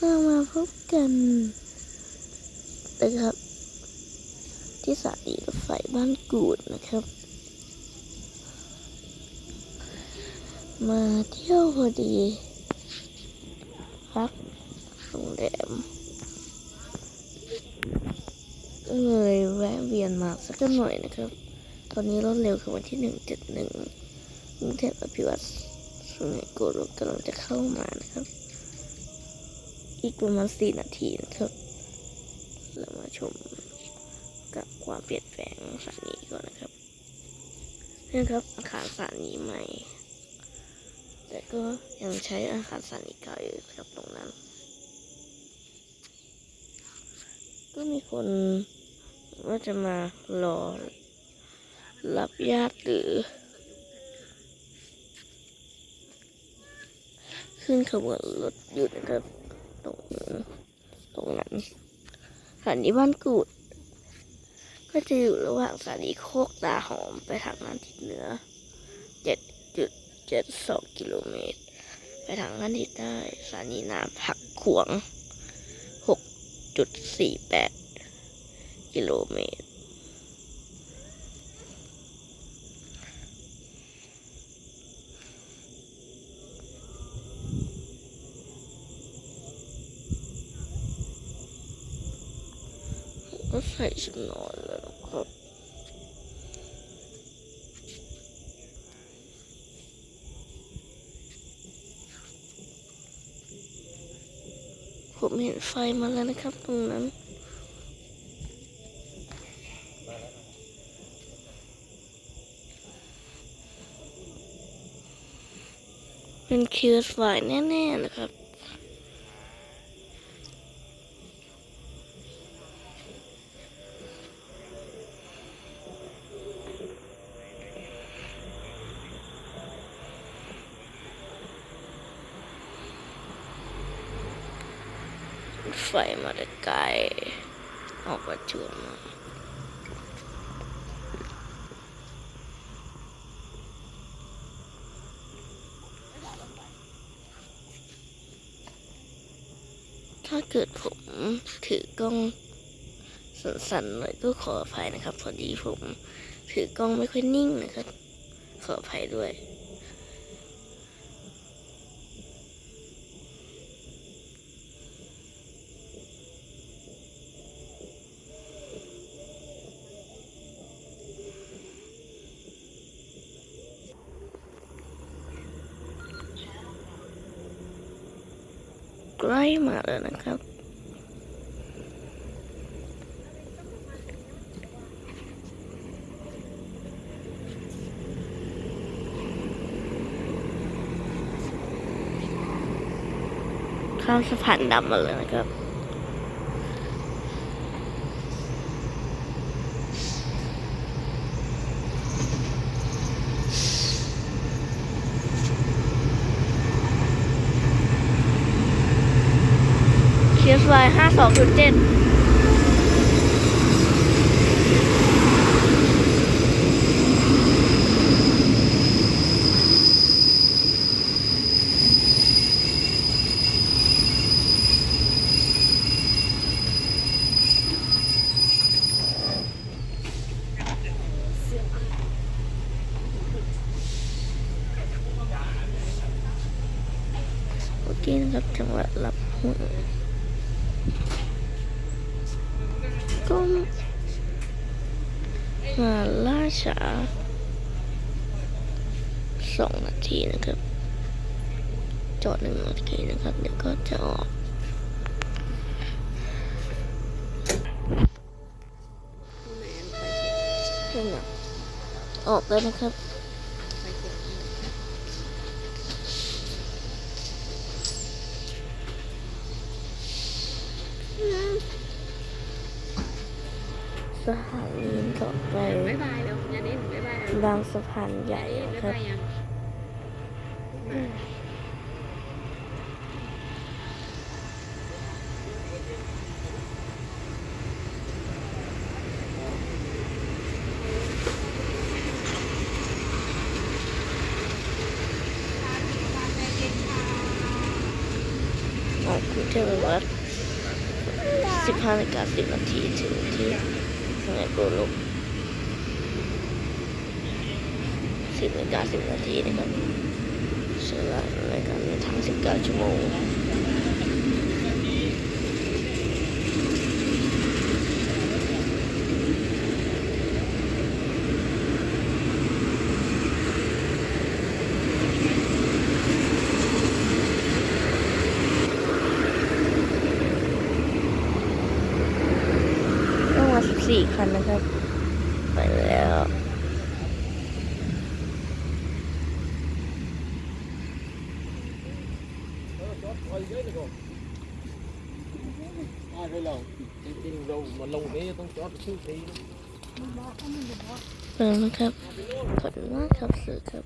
เรามาพบกันนะครับ ที่สถานีรถไฟบ้านกูดนะครับ มาเที่ยวพอดีพักโรงแรมก็เลยแวะเวียนมาสักหน่อยนะครับ ตอนนี้รถเร็วคือวันที่หนึ่งเจ็ดหนึ่งกรุงเทพอภิวัตรสุไหงโกลกกำลังจะเข้ามานะครับ อีกประมาณสี่นาทีนะครับเรามาชมกับความเปลี่ยนแปลงสถานีก่อนนะครับนี่ครับอาคารสถานีใหม่ แต่ก็ยังใช้อาคารสถานีเก่าอยู่ครับตรงนั้น ก็มีคนว่าจะมารอรับญาติหรือ ขึ้นขบวนรถอยู่นะครับ รงตรงนั้นสถานีบ้านกูด ก็จะอยู่ระหว่างสถานีโคกตาหอมไปทางด้านทิศเหนือ 7.72 กิโลเมตร ไปทางด้านทิศใต้สถานีน้ำผักขวง 6.48 กิโลเมตร ก็ใส่ชุดนอนแล้วครับผมเห็นไฟมาแล้วนะครับตรงนั้น เป็นคิวสไฟแน่ ๆ นะครับ ไฟมาแต่ไกลออกประชุมถ้าเกิดผมถือกล้องสั่นๆหน่อยก็ขออภัยนะครับ พอดีผม ถือกล้องไม่ค่อยนิ่งนะครับ ขออภัยด้วย ใกล้มาแล้วนะครับ ข้ามสะพานดำมาเลยนะครับ เคียห้าสองจุดเจ็ดโอเคนะครับจังหวะรับหุ้น ก็มาล่าช้าสองนาทีนะครับ จอดหนึ่งนาทีนะครับ เดี๋ยวก็จะออกออกแล้วนะครับ สถานีต่อไปบ๊ายบายเร็วยันนี้บ๊ายบายเร็วบางสะพานใหญ่ยันนะนี้ครับบ๊ายบายยังอ่ากรุงเทพเวลา15นาฬิกา10นาทีถึงที่ สมัยโกลก10นาฬิกา10นาทีนะครับใช้เวรายการเดินทาง19ชั่วโมง ต้องมา14คันนะครับ ไปแล้ว ai phải lòng จริงๆเรามาลงนี้ต้องจอดทุกทีนะเปิดนะครับ ขอบคุณมากครับสื่อครับ